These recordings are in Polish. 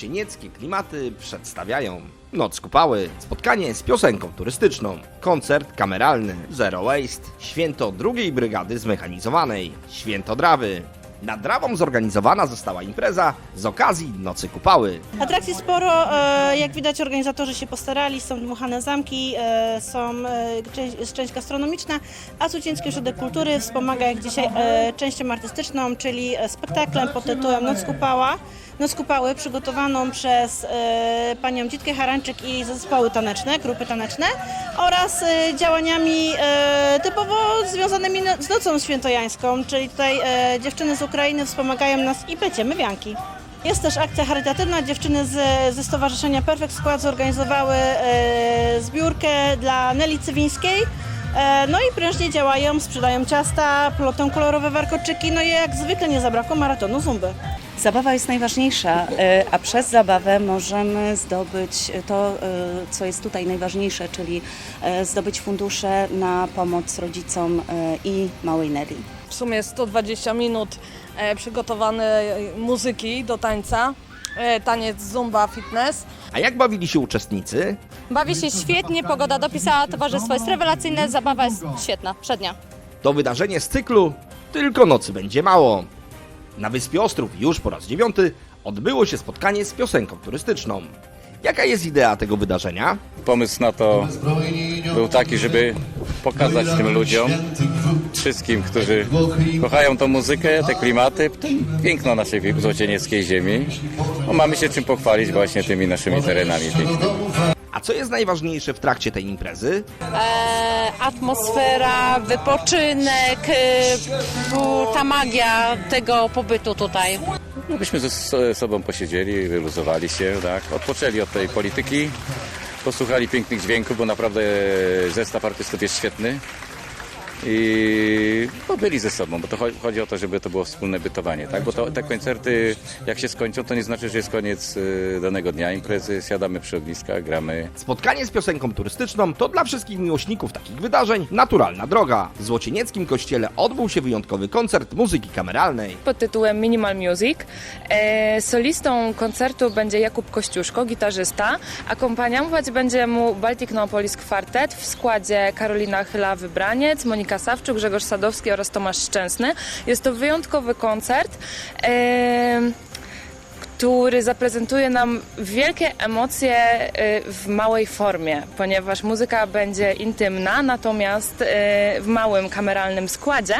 złocienieckie klimaty przedstawiają Noc Kupały, spotkanie z piosenką turystyczną, koncert kameralny, Zero Waste, święto drugiej brygady zmechanizowanej, święto Drawy. Nad Drawą zorganizowana została impreza z okazji Nocy Kupały. Atrakcji sporo, e, jak widać organizatorzy się postarali, są dmuchane zamki, e, są e, część, część gastronomiczna, a Sucieński Ośrodek Kultury wspomaga jak dzisiaj częścią artystyczną, czyli spektaklem pod tytułem Noc Kupała. Noc Kupały przygotowaną przez e, panią Dzitkę Harańczyk i zespoły taneczne, grupy taneczne oraz e, działaniami e, typowo związanymi no, z Nocą Świętojańską, czyli tutaj dziewczyny z Ukrainy wspomagają nas i pleciemy wianki. Jest też akcja charytatywna. Dziewczyny z, ze Stowarzyszenia Perfect Skład zorganizowały e, zbiórkę dla Neli Cywińskiej. E, no i prężnie działają, sprzedają ciasta, plotą kolorowe warkoczyki, no i jak zwykle nie zabrakło maratonu zumby. Zabawa jest najważniejsza, e, a przez zabawę możemy zdobyć to, e, co jest tutaj najważniejsze, czyli e, zdobyć fundusze na pomoc rodzicom i małej Nelly. w sumie 120 minut przygotowane muzyki do tańca, taniec zumba fitness. A jak bawili się uczestnicy? Bawi się świetnie, pogoda dopisała, towarzystwo jest rewelacyjne, zabawa jest świetna, przednia. To wydarzenie z cyklu Tylko nocy będzie mało. Na Wyspie Ostrów już po raz dziewiąty odbyło się spotkanie z piosenką turystyczną. Jaka jest idea tego wydarzenia? Pomysł na to był taki, żeby pokazać tym ludziom, wszystkim, którzy kochają tą muzykę, te klimaty, piękno naszej złocienieckiej ziemi. No, mamy się czym pochwalić właśnie tymi naszymi terenami pięknymi. A co jest najważniejsze w trakcie tej imprezy? e, atmosfera, wypoczynek, e, tu ta magia tego pobytu tutaj. No, byśmy ze sobą posiedzieli, wyluzowali się, tak, odpoczęli od tej polityki, posłuchali pięknych dźwięków, bo naprawdę zestaw artystów jest świetny. I no, byli ze sobą, bo to cho- chodzi o to, żeby to było wspólne bytowanie, tak? Bo to, te koncerty, jak się skończą, to nie znaczy, że jest koniec y, danego dnia imprezy. Siadamy przy ogniskach, gramy, Spotkanie z piosenką turystyczną to dla wszystkich miłośników takich wydarzeń naturalna droga. W Złocienieckim Kościele odbył się wyjątkowy koncert muzyki kameralnej. pod tytułem Minimal Music. E, solistą koncertu będzie Jakub Kościuszko, gitarzysta. Akompaniować będzie mu Baltic Neopolis Quartet w składzie Karolina Chyla-Wybraniec, Monika Sawczuk, Grzegorz Sadowski oraz Tomasz Szczęsny. Jest to wyjątkowy koncert. Który zaprezentuje nam wielkie emocje y, w małej formie, ponieważ muzyka będzie intymna, natomiast y, w małym kameralnym składzie.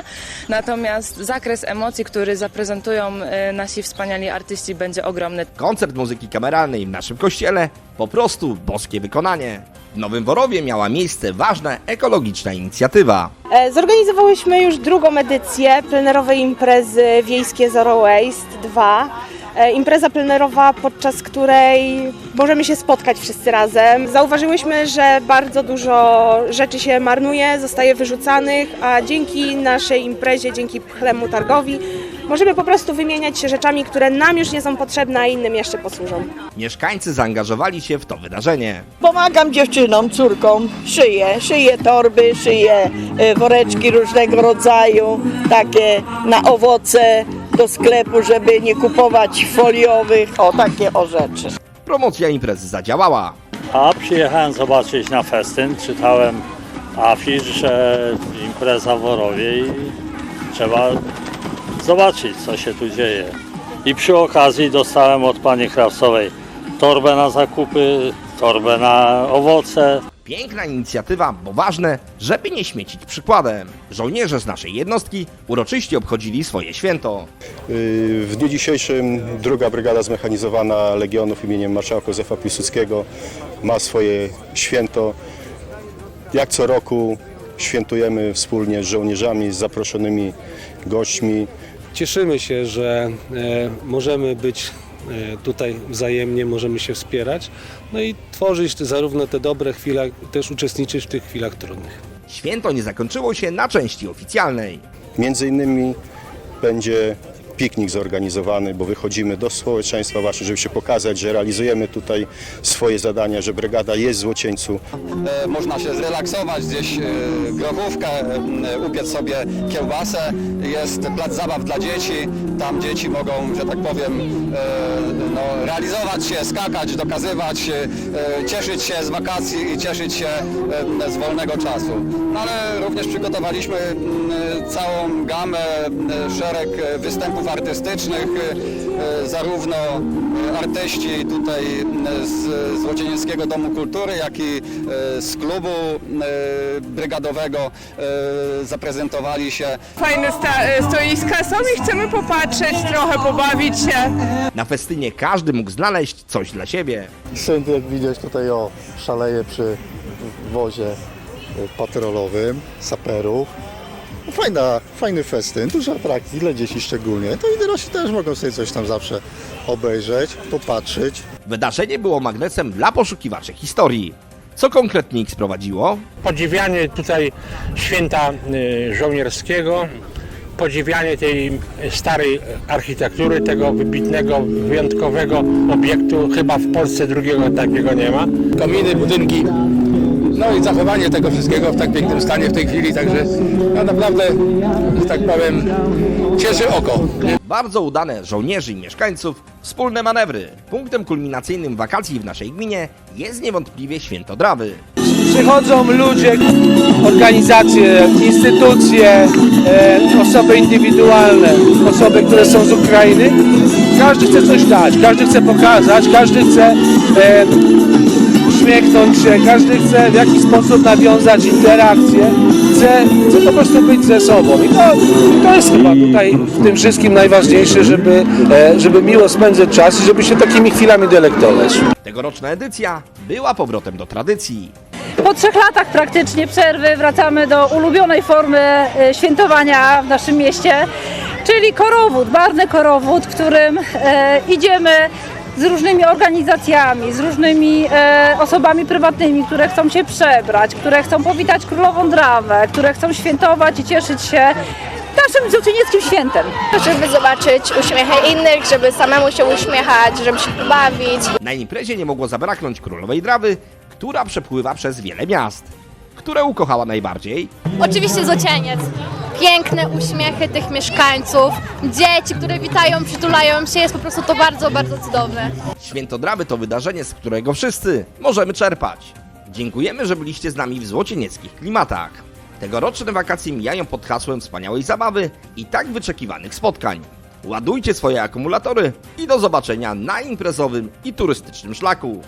Natomiast zakres emocji, który zaprezentują y, nasi wspaniali artyści, będzie ogromny. Koncert muzyki kameralnej w naszym kościele po prostu boskie wykonanie. W Nowym Worowie miała miejsce ważna ekologiczna inicjatywa. E, Zorganizowałyśmy już drugą edycję plenerowej imprezy Wiejskie Zero Waste 2. E, Impreza plenerowa, podczas której możemy się spotkać wszyscy razem. Zauważyłyśmy, że bardzo dużo rzeczy się marnuje, zostaje wyrzucanych, a dzięki naszej imprezie, dzięki pchlemu targowi, możemy po prostu wymieniać się rzeczami, które nam już nie są potrzebne, a innym jeszcze posłużą. Mieszkańcy zaangażowali się w to wydarzenie. Pomagam dziewczynom, córkom, szyję, szyję torby, szyję e, woreczki różnego rodzaju, takie na owoce do sklepu, żeby nie kupować foliowych, o takie o rzeczy. Promocja imprezy zadziałała. A przyjechałem zobaczyć na festyn, czytałem afisz, że impreza w Worowie i trzeba zobaczyć co się tu dzieje. I przy okazji dostałem od pani Krawcowej torbę na zakupy, torbę na owoce, Piękna inicjatywa, bo ważne, żeby nie śmiecić przykładem. Żołnierze z naszej jednostki uroczyście obchodzili swoje święto. Y, W dniu dzisiejszym druga brygada zmechanizowana Legionów imieniem marszałka Józefa Piłsudskiego ma swoje święto. Jak co roku świętujemy wspólnie z żołnierzami, z zaproszonymi gośćmi. Cieszymy się, że e, możemy być e, tutaj wzajemnie, możemy się wspierać, no i tworzyć te, zarówno te dobre chwile, też uczestniczyć w tych chwilach trudnych. Święto nie zakończyło się na części oficjalnej. Między innymi będzie piknik zorganizowany, bo wychodzimy do społeczeństwa właśnie, żeby się pokazać, że realizujemy tutaj swoje zadania, że brygada jest w Złocieńcu. E, Można się zrelaksować, gdzieś e, grochówkę, e, upiec sobie kiełbasę. Jest plac zabaw dla dzieci. Tam dzieci mogą, że tak powiem, no, realizować się, skakać, dokazywać, cieszyć się z wakacji i cieszyć się z wolnego czasu. No, ale również przygotowaliśmy m, całą gamę, szereg występów artystycznych, e, zarówno e, artyści tutaj e, z Złocienieckiego Domu Kultury, jak i e, z klubu e, brygadowego e, zaprezentowali się. Fajne sta- stoiska są i chcemy popatrzeć, trochę pobawić się. Na festynie każdy mógł znaleźć coś dla siebie. Sprzęt jak widać tutaj o szaleje przy wozie patrolowym, saperów. No Fajna, fajny festyn, dużo atrakcji dla dzieci szczególnie. To i dorośli też mogą sobie coś tam zawsze obejrzeć, popatrzeć. Wydarzenie było magnesem dla poszukiwaczy historii. Co konkretnie ich sprowadziło? podziwianie tutaj święta y, żołnierskiego, podziwianie tej starej architektury, tego wybitnego, wyjątkowego obiektu. Chyba w Polsce drugiego takiego nie ma. kominy, budynki. No i zachowanie tego wszystkiego w tak pięknym stanie w tej chwili, także no naprawdę, że tak powiem, cieszy oko. Bardzo udane żołnierzy i mieszkańców, wspólne manewry. Punktem kulminacyjnym wakacji w naszej gminie jest niewątpliwie Święto Drawy. Przychodzą ludzie, organizacje, instytucje, e, osoby indywidualne, osoby, które są z Ukrainy. Każdy chce coś dać, każdy chce pokazać, każdy chce e, uśmiechnąć się, każdy chce w jakiś sposób nawiązać interakcję, chce, chce po prostu być ze sobą. I to, to jest chyba tutaj w tym wszystkim najważniejsze, żeby, e, żeby miło spędzać czas i żeby się takimi chwilami delektować. Tegoroczna edycja była powrotem do tradycji. Po trzech latach praktycznie przerwy wracamy do ulubionej formy e, świętowania w naszym mieście, czyli korowód, barwny korowód, którym e, idziemy z różnymi organizacjami, z różnymi e, osobami prywatnymi, które chcą się przebrać, które chcą powitać królową Drawę, które chcą świętować i cieszyć się naszym złocienieckim świętem. Żeby zobaczyć uśmiechy innych, żeby samemu się uśmiechać, żeby się pobawić. Na imprezie nie mogło zabraknąć królowej Drawy, która przepływa przez wiele miast. Które ukochała najbardziej? Oczywiście złocieniec. Piękne uśmiechy tych mieszkańców, dzieci, które witają, przytulają się, jest po prostu to bardzo, bardzo cudowne. Święto Drawy to wydarzenie, z którego wszyscy możemy czerpać. Dziękujemy, że byliście z nami w złocienieckich klimatach. Tegoroczne wakacje mijają pod hasłem wspaniałej zabawy i tak wyczekiwanych spotkań. Ładujcie swoje akumulatory i do zobaczenia na imprezowym i turystycznym szlaku.